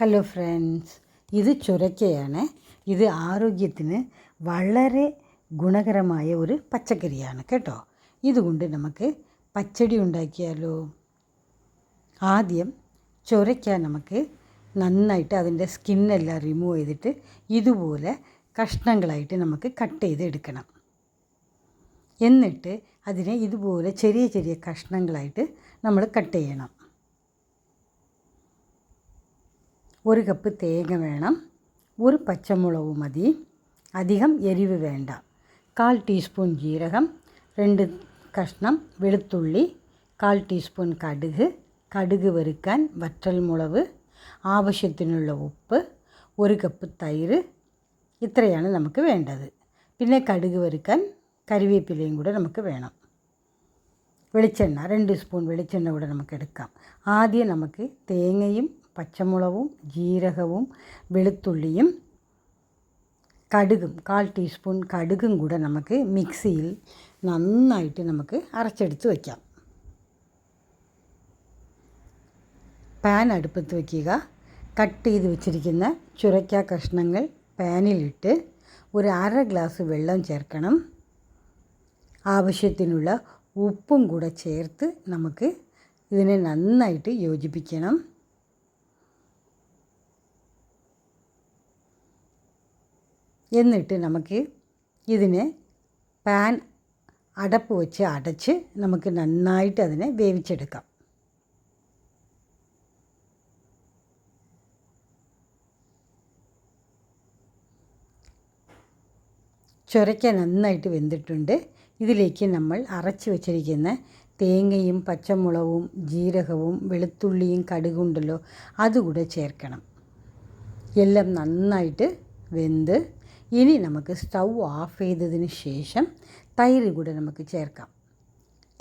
Hello friends ഇത് ചുരക്കയാണ്. ഇത് ആരോഗ്യത്തിന് വളരെ ഗുണകരമായ ഒരു പച്ചക്കറിയാണ് കേട്ടോ. ഇതുകൊണ്ട് നമുക്ക് പച്ചടി ഉണ്ടാക്കിയാലോ? ആദ്യം ചുരയ്ക്ക നമുക്ക് നന്നായിട്ട് അതിന്റെ സ്കിന്നെല്ലാം റിമൂവ് ചെയ്തിട്ട് ഇതുപോലെ കഷ്ണങ്ങളായിട്ട് നമുക്ക് കട്ട് ചെയ്ത് എടുക്കണം എന്നിട്ട് അതിനെ ഇതുപോലെ ചെറിയ ചെറിയ കഷ്ണങ്ങളായിട്ട് നമ്മൾ കട്ട് ചെയ്യണം. ഒരു കപ്പ് തേങ്ങ വേണം ഒരു പച്ചമുളക് മതി അധികം എരിവ് വേണ്ട കാൽ ടീസ്പൂൺ ജീരകം രണ്ട് കഷ്ണം വെളുത്തുള്ളി കാൽ ടീസ്പൂൺ കടുക് കടുക് വറുക്കാൻ വറ്റൽമുളക് ആവശ്യത്തിനുള്ള ഉപ്പ് ഒരു കപ്പ് തൈര് ഇത്രയാണ് നമുക്ക് വേണ്ടത് പിന്നെ കടുക് വറുക്കാൻ കരിവേപ്പിലയും കൂടെ നമുക്ക് വേണം വെളിച്ചെണ്ണ രണ്ട് സ്പൂൺ വെളിച്ചെണ്ണ കൂടെ നമുക്ക് എടുക്കാം ആദ്യം നമുക്ക് തേങ്ങയും പച്ചമുളകും ജീരകവും വെളുത്തുള്ളിയും കടുകും കാൽ ടീസ്പൂൺ കടുകും കൂടെ നമുക്ക് മിക്സിയിൽ നന്നായിട്ട് നമുക്ക് അരച്ചെടുത്ത് വയ്ക്കാം പാൻ അടുപ്പത്ത് വയ്ക്കുക കട്ട് ചെയ്ത് വെച്ചിരിക്കുന്ന ചുരയ്ക്ക കഷ്ണങ്ങൾ പാനിലിട്ട് ഒരു അര ഗ്ലാസ് വെള്ളം ചേർക്കണം. ആവശ്യത്തിനുള്ള ഉപ്പും കൂടെ ചേർത്ത് നമുക്ക് ഇതിനെ നന്നായിട്ട് യോജിപ്പിക്കണം. എന്നിട്ട് നമുക്ക് ഇതിനെ പാൻ അടപ്പ് വെച്ച് അടച്ച് നമുക്ക് നന്നായിട്ട് അതിനെ വേവിച്ചെടുക്കാം. ചുരയ്ക്ക നന്നായിട്ട് വെന്തിട്ടുണ്ട്. ഇതിലേക്ക് നമ്മൾ അരച്ച് വെച്ചിരിക്കുന്ന തേങ്ങയും പച്ചമുളകും ജീരകവും വെളുത്തുള്ളിയും കടുകുണ്ടല്ലോ അതുകൂടെ ചേർക്കണം. എല്ലാം നന്നായിട്ട് വെന്ത് ഇനി നമുക്ക് സ്റ്റൗ ഓഫ് ചെയ്തതിന് ശേഷം തൈര് കൂടെ നമുക്ക് ചേർക്കാം.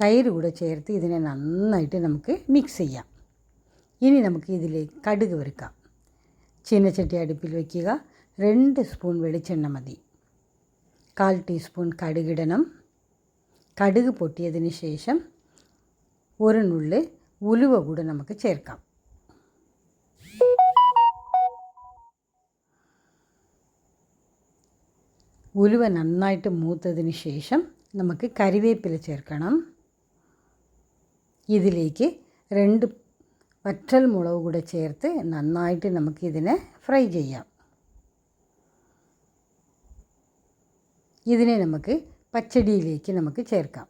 തൈര് കൂടെ ചേർത്ത് ഇതിനെ നന്നായിട്ട് നമുക്ക് മിക്സ് ചെയ്യാം. ഇനി നമുക്ക് ഇതിലേക്ക് കടുക് വറുക്കാം. ചീനച്ചട്ടി അടുപ്പിൽ വയ്ക്കുക രണ്ട് സ്പൂൺ വെളിച്ചെണ്ണ മതി. കാൽ ടീസ്പൂൺ കടുകിടണം കടുക് പൊട്ടിയതിന് ശേഷം ഒരു നുള്ളി ഉലുവ കൂടെ നമുക്ക് ചേർക്കാം. ഉലുവ നന്നായിട്ട് മൂത്തതിന് ശേഷം നമുക്ക് കരിവേപ്പില ചേർക്കണം. ഇതിലേക്ക് രണ്ട് വറ്റൽ മുളക് കൂടെ ചേർത്ത് നന്നായിട്ട് നമുക്കിതിനെ ഫ്രൈ ചെയ്യാം. ഇതിനെ നമുക്ക് പച്ചടിയിലേക്ക് നമുക്ക് ചേർക്കാം.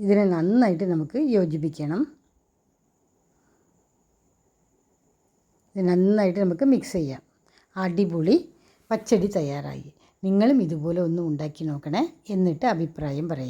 ഇതിനെ നന്നായിട്ട് നമുക്ക് യോജിപ്പിക്കണം. ഇത് നന്നായിട്ട് നമുക്ക് മിക്സ് ചെയ്യാം. അടിപൊളി പച്ചടി തയ്യാറായി. നിങ്ങളും ഇതുപോലെ ഒന്ന് ഉണ്ടാക്കി നോക്കണേ എന്നിട്ട് അഭിപ്രായം പറയും.